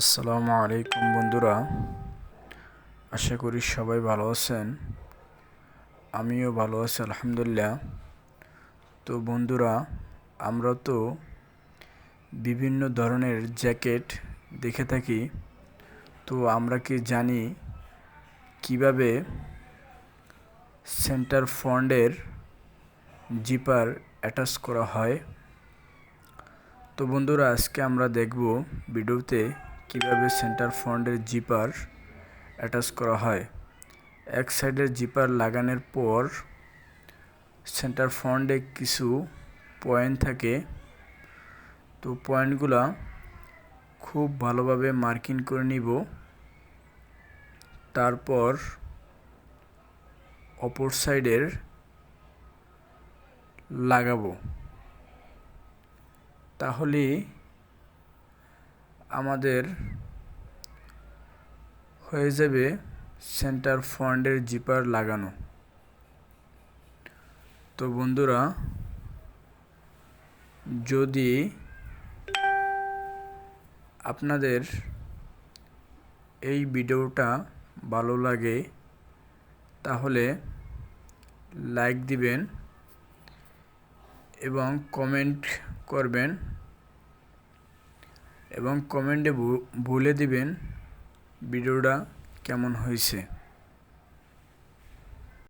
আসসালামু আলাইকুম বন্ধুরা। আশা করি সবাই ভালো আছেন। আমিও ভালো আছি, আলহামদুলিল্লাহ। তো বন্ধুরা, আমরা তো বিভিন্ন ধরনের জ্যাকেট দেখে থাকি। তো আমরা কি জানি কীভাবে সেন্টার ফন্ডের জিপার অ্যাটাচ করা হয়? তো বন্ধুরা, আজকে আমরা দেখব ভিডিওতে কীভাবে সেন্টার ফ্রন্টের জিপার অ্যাটাচ করা হয়? এক সাইডের জিপার লাগানোর পর সেন্টার ফ্রন্টে কিছু পয়েন্ট থাকে। তো পয়েন্টগুলো খুব ভালোভাবে মার্কিং করে নিব। তারপর অপর সাইডের লাগাবো। তাহলে আমাদের হয়ে যাবে সেন্টার ফন্ডের জিপার লাগানো। তো বন্ধুরা, যদি আপনাদের এই ভিডিওটা ভালো লাগে, তাহলে লাইক দিবেন এবং কমেন্ট করবেন। এবং কমেন্টে বলে দিবেন ভিডিওটা কেমন হয়েছে।